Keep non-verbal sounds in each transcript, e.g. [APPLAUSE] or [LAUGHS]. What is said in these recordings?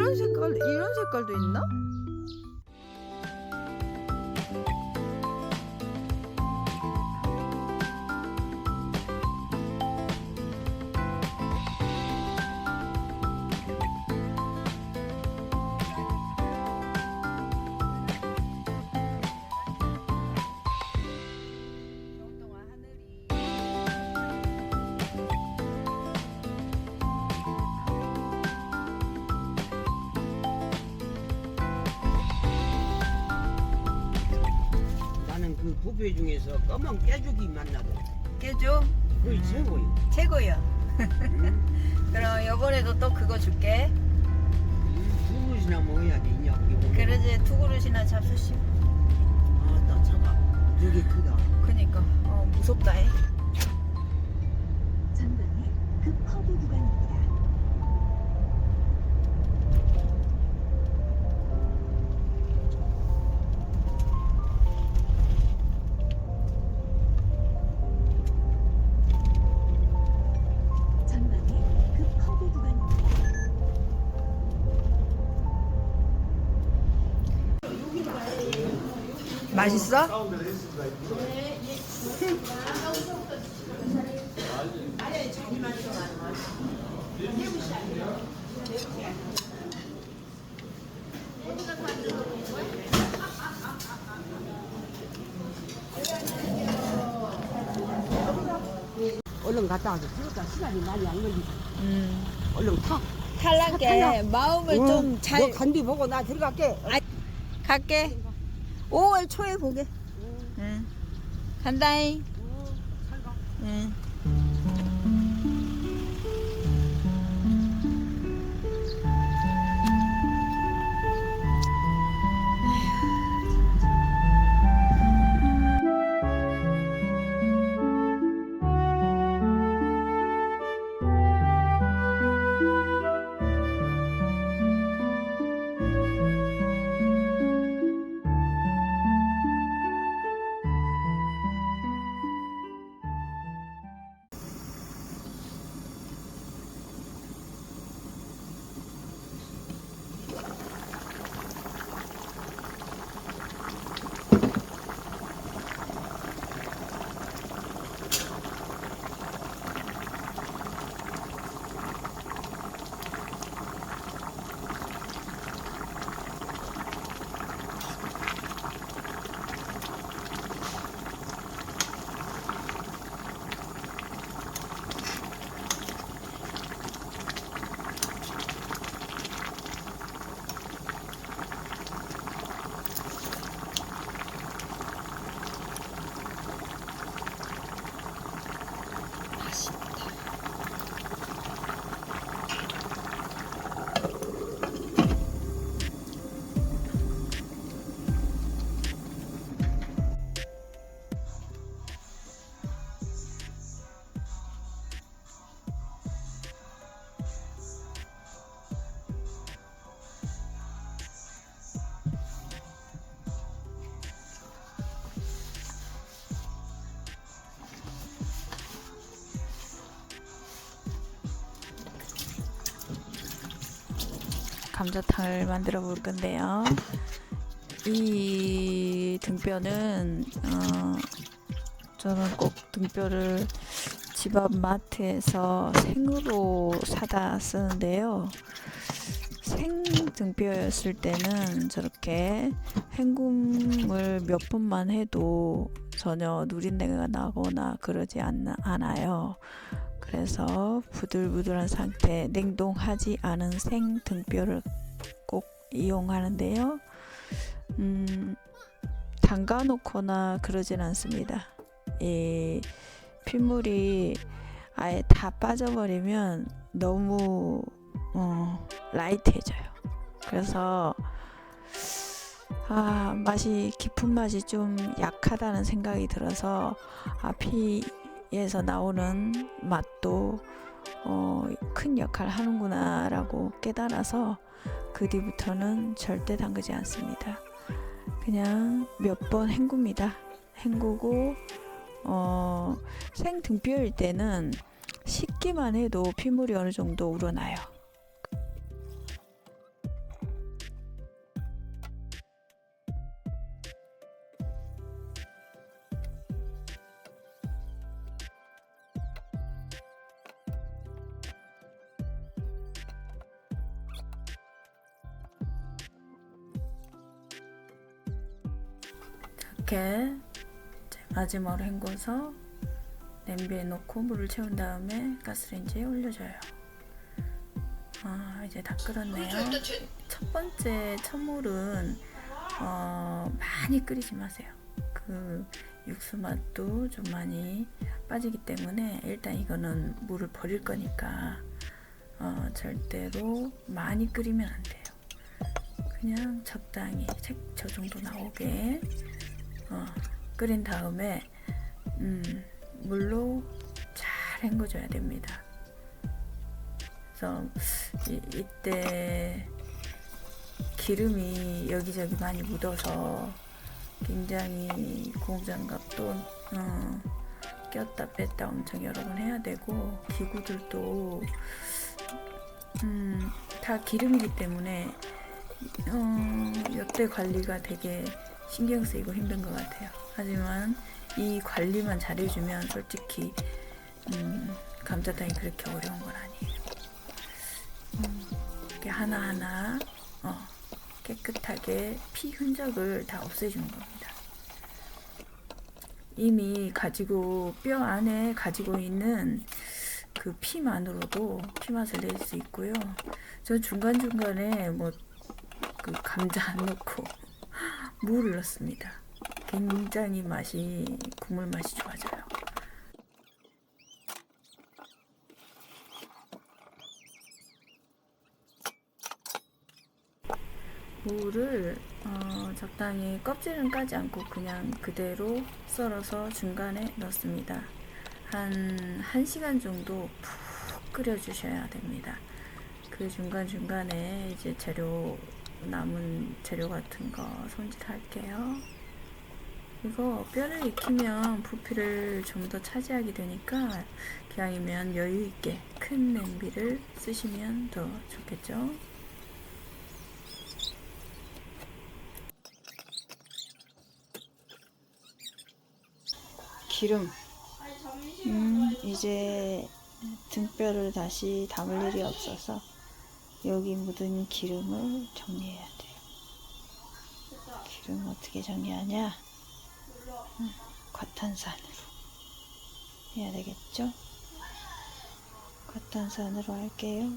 이런 색깔 이런 색깔도 있나? 깨줘 그게 최고요. 최고야. 응? 그럼 이번에도 또 그거 줄게. 두 그릇이나 먹어야 그게. 그러지 두 그릇이나 잡수시. 아, 나 차가 되게 크다. 그니까 어 무섭다 해. 맛있어? 얼른 갔다 와서 그러다 시간이 많이 안 걸리고. 음. 얼른 타. 탈락해. 마음을 좀 잘 너 간뒤 보고 나 들어갈게. 갈게. 5월 초에 보게. 응. 간다잉. 응. 감자탕을 만들어 볼 건데요. 이 등뼈는 어, 저는 꼭 등뼈를 집 앞 마트에서 생으로 사다 쓰는데요. 생 등뼈였을 때는 저렇게 헹굼을 몇 번만 해도 전혀 누린내가 나거나 그러지 않, 않아요. 그래서 부들부들한 상태, 냉동하지 않은 생 등뼈를 꼭 이용하는데요. 음, 담가 놓거나 그러진 않습니다. 이 핏물이 아예 다 빠져버리면 너무 어, 라이트해져요. 그래서 아, 맛이 깊은 맛이 좀 약하다는 생각이 들어서 아, 피 에서 나오는 맛도 어, 큰 역할을 하는구나라고 깨달아서 그 뒤부터는 절대 담그지 않습니다. 그냥 몇 번 헹굽니다. 헹구고 어, 생 등뼈일 때는 식기만 해도 핏물이 어느 정도 우러나요. 이렇게 마지막으로 헹궈서 냄비에 넣고 물을 채운 다음에 가스레인지에 올려줘요. 아 이제 다 끓었네요. 첫 번째 첫물은 어, 많이 끓이지 마세요. 그 육수 맛도 좀 많이 빠지기 때문에 일단 이거는 물을 버릴 거니까 어, 절대로 많이 끓이면 안 돼요. 그냥 적당히 색 저 정도 나오게 어, 끓인 다음에 음, 물로 잘 헹궈줘야 됩니다. 그래서 이, 이때 기름이 여기저기 많이 묻어서 굉장히 고무장갑도 어, 꼈다 뺐다 엄청 여러 번 해야 되고 기구들도 음, 다 기름이기 때문에 어, 여태 관리가 되게 신경 쓰이고 힘든 것 같아요. 하지만 이 관리만 잘해주면 솔직히 음, 감자탕이 그렇게 어려운 건 아니에요. 음, 이렇게 하나하나 어, 깨끗하게 피 흔적을 다 없애주는 겁니다. 이미 가지고 뼈 안에 가지고 있는 그 피만으로도 피 맛을 낼 수 있고요. 저 중간 중간에 뭐 그 감자 안 넣고 물을 넣습니다. 굉장히 맛이 국물 맛이 좋아져요. 무를 어, 적당히 껍질은 까지 않고 그냥 그대로 썰어서 중간에 넣습니다. 한 1시간 정도 푹 끓여 주셔야 됩니다. 그 중간중간에 이제 재료 남은 재료 같은 거 손질할게요. 이거 뼈를 익히면 부피를 좀 더 차지하게 되니까 기왕이면 여유 있게 큰 냄비를 쓰시면 더 좋겠죠. 기름. 음, 이제 등뼈를 다시 담을 일이 없어서 여기 묻은 기름을 정리해야 돼요. 기름 어떻게 정리하냐? 음, 과탄산으로 해야 되겠죠? 과탄산으로 할게요.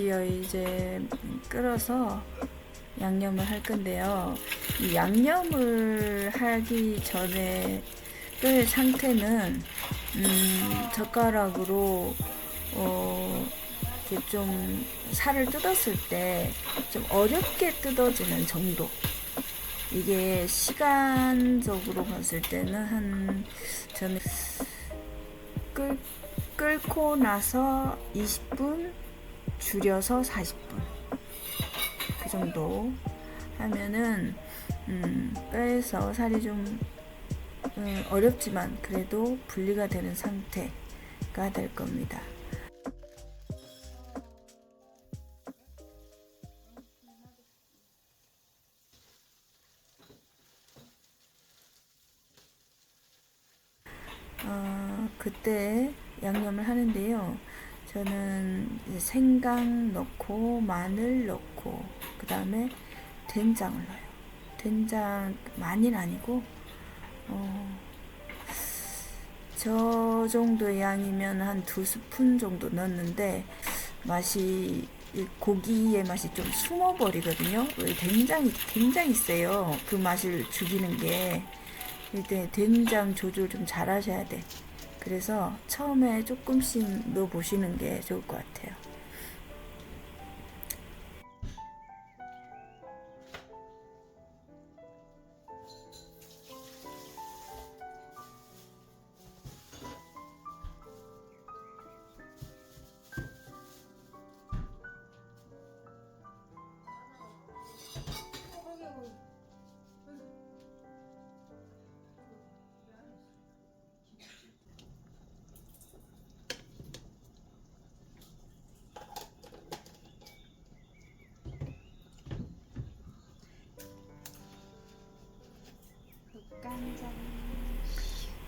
드디어 이제 끓어서 양념을 할 건데요. 이 양념을 하기 전에 끓 상태는 음, 젓가락으로 어, 이렇게 좀 살을 뜯었을 때 좀 어렵게 뜯어지는 정도. 이게 시간적으로 봤을 때는 한 저는 끓, 끓고 나서 20분 줄여서 40분 그 정도 하면은 음, 뼈에서 살이 좀 음, 어렵지만 그래도 분리가 되는 상태가 될 겁니다. 저는 생강 넣고 마늘 넣고 그 다음에 된장을 넣어요. 된장 많이는 아니고 어, 저 정도의 양이면 한 두 스푼 정도 넣었는데 맛이 이 고기의 맛이 좀 숨어버리거든요. 왜 된장이 굉장히 세요. 그 맛을 죽이는 게. 이때 된장 조절 좀 잘 하셔야 돼. 그래서 처음에 조금씩 넣어 보시는 게 좋을 것 같아요.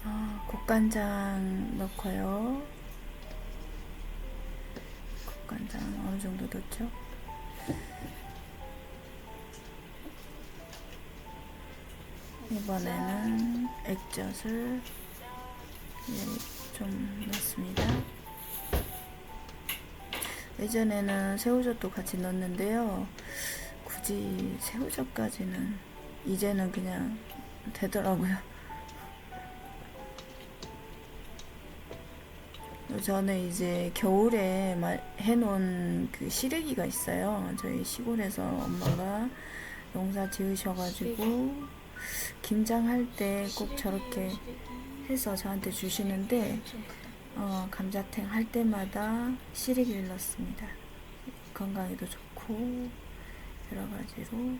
아, 국간장 넣고요. 국간장 어느 정도 넣죠? 이번에는 액젓을 예, 좀 넣습니다. 예전에는 새우젓도 같이 넣었는데요. 굳이 새우젓까지는 이제는 그냥 되더라고요. 저는 이제 겨울에 마- 해놓은 그 시래기가 있어요. 저희 시골에서 엄마가 농사 지으셔가지고 김장할 때 꼭 저렇게 해서 저한테 주시는데 어, 감자탕 할 때마다 시래기를 넣습니다. 건강에도 좋고 여러 가지로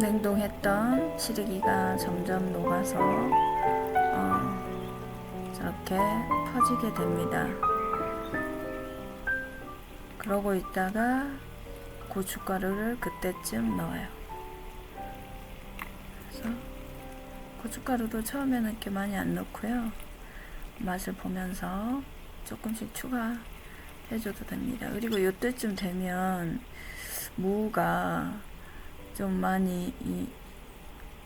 냉동했던 시래기가 점점 녹아서 어, 저렇게 퍼지게 됩니다. 그러고 있다가 고춧가루를 그때쯤 넣어요. 그래서 고춧가루도 처음에는 이렇게 많이 안 넣고요. 맛을 보면서 조금씩 추가해줘도 됩니다. 그리고 이때쯤 되면 무가 좀 많이 이,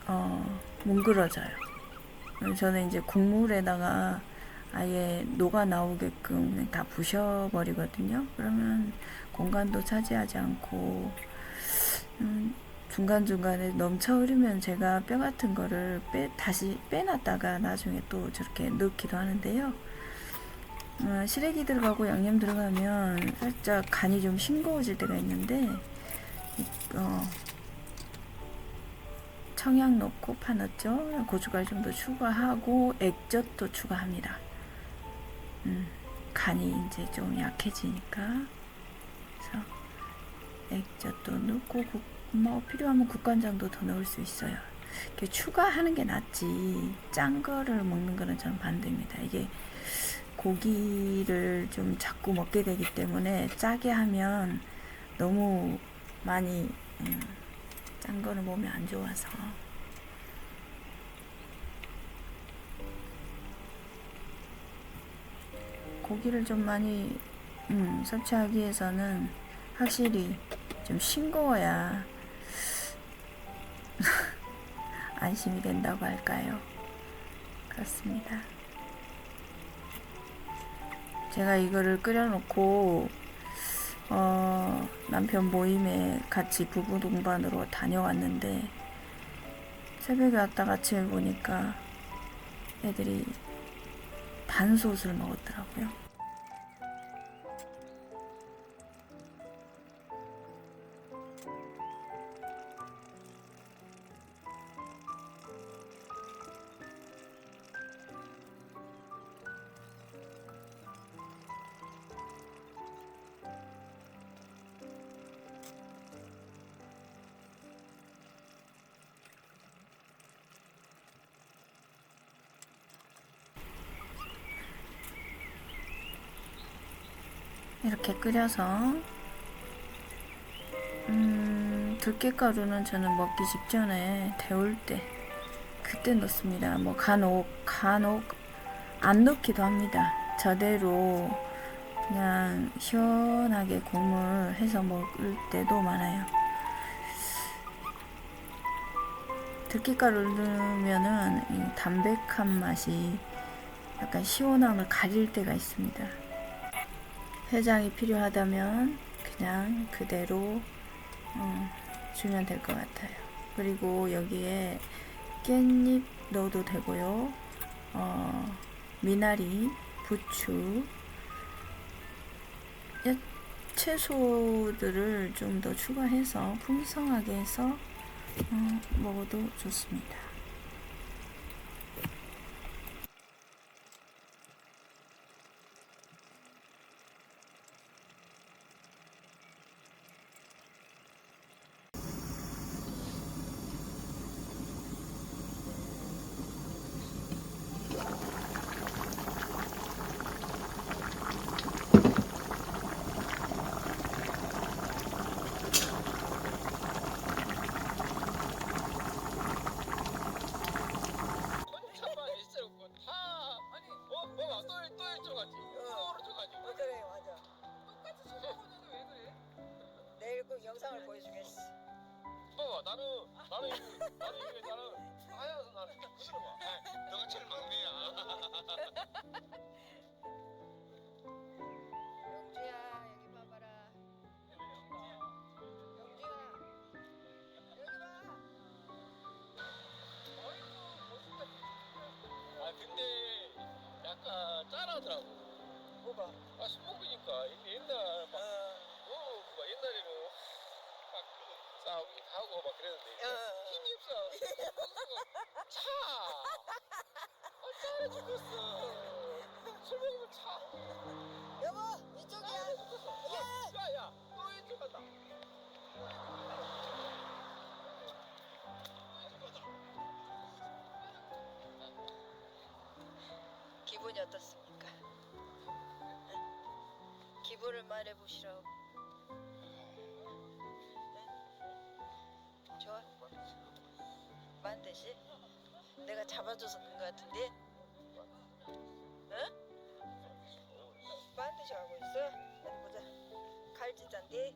어, 뭉그러져요. 저는 이제 국물에다가 아예 녹아 나오게끔 다 부셔버리거든요. 그러면 공간도 차지하지 않고 음, 중간중간에 넘쳐 흐르면 제가 뼈 같은 거를 빼, 다시 빼놨다가 나중에 또 저렇게 넣기도 하는데요. 어, 시래기 들어가고 양념 들어가면 살짝 간이 좀 싱거워질 때가 있는데 이- 어, 청양 넣고 파 넣었죠. 고춧가루 좀 더 추가하고 액젓도 추가합니다. 음, 간이 이제 좀 약해지니까 그래서 액젓도 넣고 국, 뭐 필요하면 국간장도 더 넣을 수 있어요. 이렇게 추가하는 게 낫지 짠 거를 먹는 거는 저는 반대입니다. 이게 고기를 좀 자꾸 먹게 되기 때문에 짜게 하면 너무 많이 음, 짠 거는 몸에 안 좋아서 고기를 좀 많이 음, 섭취하기 위해서는 확실히 좀 싱거워야 [LAUGHS] 안심이 된다고 할까요? 그렇습니다. 제가 이거를 끓여놓고 어, 남편 모임에 같이 부부 동반으로 다녀왔는데 새벽에 왔다가 아침에 보니까 애들이 반솥을 먹었더라고요. 이렇게 끓여서 음, 들깨가루는 저는 먹기 직전에 데울 때 그때 넣습니다. 뭐 간혹 간혹 안 넣기도 합니다. 저대로 그냥 시원하게 국물 해서 먹을 때도 많아요. 들깨가루를 넣으면은 이 담백한 맛이 약간 시원함을 가릴 때가 있습니다. 해장이 필요하다면 그냥 그대로 어, 주면 될 것 같아요. 그리고 여기에 깻잎 넣어도 되고요. 어, 미나리, 부추, 야- 채소들을 좀 더 추가해서 풍성하게 해서 어, 먹어도 좋습니다. 기분이 어떻습니까? [LAUGHS] 기분을 말해보시라고. 네? 좋아? 만드시? 내가 잡아줘서 그런 것 같은데? 응? 만드시 하고 있어? 어디 보자. 갈지잔디?